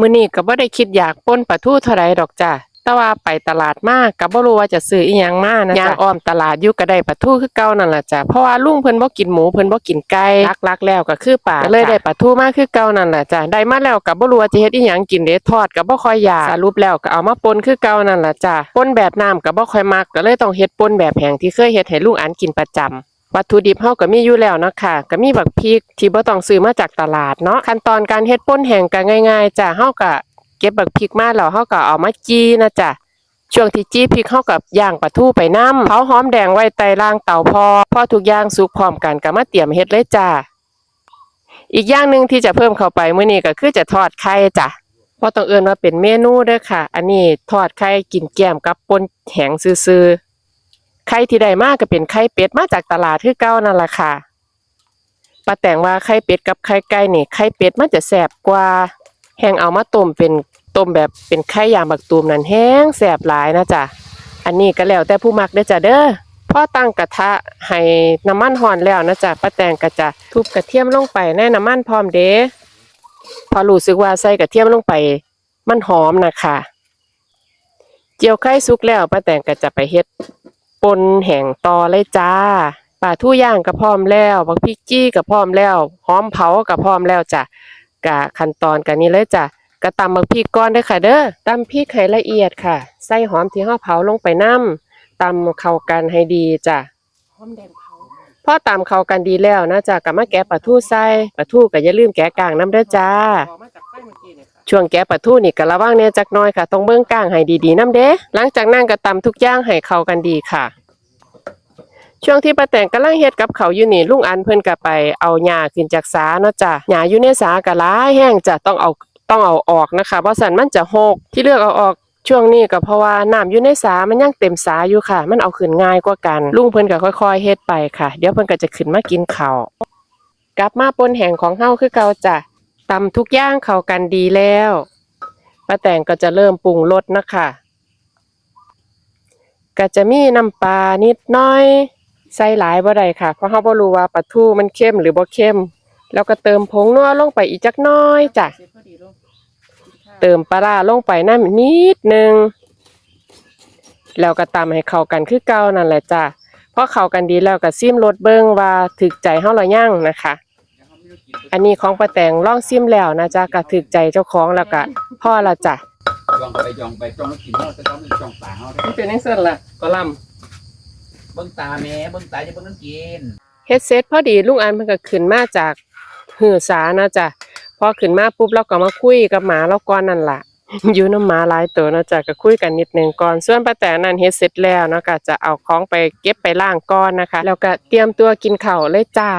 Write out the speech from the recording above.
มื้อนี้ก็บ่ได้คิดอยากป่นปลาทูเท่าใดดอกจ้ะแต่ว่าไปตลาดมาก็บ่รู้ว่าจะซื้ออีหยังมานะจ๊ะย่างอ้อมตลาดอยู่ก็ได้ปลาทูคือเก่านั่นล่ะจ้ะเพราะว่าลุงเพิ่นบ่กินหมูเพิ่นบ่กินไก่หลักๆแล้วก็คือปลาก็เลยได้ปลาทูมาคือเก่านั่นล่ะจ้ะได้มาแล้วก็บ่รู้ว่าจะเฮ็ดอีหยังกินเด้ทอดก็บ่ค่อยอยากสรุปแล้วก็เอามาป่นคือเก่านั่นล่ะจ้ะป่นแบบน้ำก็บ่ค่อยมักก็เลยต้องเฮ็ดป่นแบบแห้งที่เคยเฮ็ดให้ลุงอันกินประจำ วัตถุดิบเฮาก็มีอยู่แล้วนะค่ะก็มีบักพริกที่บ่ต้องซื้อมาจากตลาดเนาะขั้นตอนการเฮ็ดป่นแห้งก็ง่ายๆจ้ะเฮาก็เก็บบักพริกมาแล้วเฮาก็เอามาจี้นะจ้ะช่วงที่จี้พริกเฮากับย่างปลาทูไปน้ำเผาหอมแดงไว้ใต้ล่างเตาพอพอทุกอย่างสุกพร้อมกันก็มาเตรียมเฮ็ดเลยจ้ะอีกอย่างหนึ่งที่จะเพิ่มเข้าไปมื้อนี้ก็คือจะทอดไข่จ้ะบ่ต้องเอิ้นว่าเป็นเมนูเด้อค่ะ อันนี้ทอดไข่กินแก้มกับป่นแหงซื่อๆ ไข่ที่ได้มากก็เป็นไข่เป็ดมาจากตลาดคือเก่านั่นแหละค่ะป้าแต่งว่าไข่เป็ดกับไข่ไก่นี่ไข่เป็ดมันจะแซ่บกว่า แห้งเอามาต้มเป็นต้มแบบเป็นไข่ยางบักตูมนั่นแห้งแซ่บหลายนะจ๊ะอันนี้ก็แล้วแต่ผู้มักเด้อจ้ะเด้อพอตั้งกระทะให้น้ำมันร้อนแล้วนะจ๊ะป้าแตงก็จะทุบกระเทียมลงไปในน้ำมันพร้อมเด้พอรู้สึกว่าใส่กระเทียมลงไป มันหอมนะคะเจียวไข่สุกแล้วป้าแตงก็จะไปเฮ็ด ปนแห้งต่อเลยจ้าปลาทูย่างก็พร้อมแล้วบักพริกจี้ก็พร้อมแล้วหอมเผาก็พร้อมแล้วจ้ะกะขั้นตอนกันนี้เลยจ้ะกะตำบักพริกก่อนเด้อค่ะเด้อตำพริกให้ละเอียดค่ะ ใส่หอมที่เฮาเผาลงไปนํตำเข้ากันให้ดีจ้ะหอมแดงเผาพอตำเข้ากันดีแล้วนะจ้ะก็มาแกะปลาทูใส่ปลาทูก็อย่าลืมแกะกลางน้ำเด้อจ้า ช่วงแกะปลาทูนี่ก็ระวังเนี่ยจักน้อยค่ะต้องเบิ่งก้างให้ดีๆน้ำเด้หลังจากนั้นก็ตำทุกอย่างให้เข้ากันดีค่ะ ช่วงที่ป้าแตงกำลังเฮ็ดกับเขาอยู่นี่ลุงอันเพิ่นก็ไปเอาหญ้าขึ้นจากสาเนาะจ้ะหญ้าอยู่ในสาก็หลายแห้งจ้ะต้องเอาต้องเอาออกนะคะเพราะสันมันจะหกที่เลือกเอาออกช่วงนี้ก็เพราะว่าน้ำอยู่ในสามันยังเต็มสาอยู่ค่ะ มันเอาขึ้นง่ายกว่ากัน ลุงเพิ่นก็ค่อย ๆเฮ็ดไปค่ะ เดี๋ยวเพิ่นก็จะขึ้นมากินข้าวกลับมาปนแห้งของเฮาคือเก่าจ้ะ ตำทุกอย่างเข้ากันดีแล้วป้าแตงก็จะเริ่มปรุงรสนะคะก็จะมีน้ำปลานิดน้อยใส่หลายบ่ได้ค่ะ เพราะเราบ่รู้ว่าปลาทูมันเข้มหรือบ่เข้ม แล้วก็เติมผงนัวลงไปอีกจักน้อยจ้ะเติมปลาร้าลงไปน้ำนิดนึงแล้วก็ตำให้เข้ากันคือเก่านั่นแหละจ้ะพอเข้ากันดีแล้วก็ซิมรสเบิ่งว่าถึกใจเฮาหรือยังนะคะ อันนี้ของป้าแตงลองซิมแล้วนะจ๊ะก็ถึกใจเจ้าของแล้วก็พ่อละจ้ะยองไปยองไปจ้องแล้วกินเฮาแต่ต้องจ้องตาเฮาเด้มันเป็นจังซั่นล่ะกอลเบิ่งตาแม่เบิ่งตาจะเบิ่งน้ำกินำเฮ็ดเสร็จพอดีลุงอันเพิ่นก็ขึ้นมาจากหือสานะจ๊ะพอขึ้นมาปุ๊บเราก็มาคุยกับหมาเราก่อนนั่นล่ะอยู่น้ำหมาหลายตัวเนาะจ๊ะก็คุยกันนิดนึงก่อนส่วนป้าแตนนั่นเฮ็ดเสร็จแล้วเนาะก็จะเอาของไปเก็บไปล้างก่อนนะคะ แล้วก็เตรียมตัวกินข้าวเลยจ้า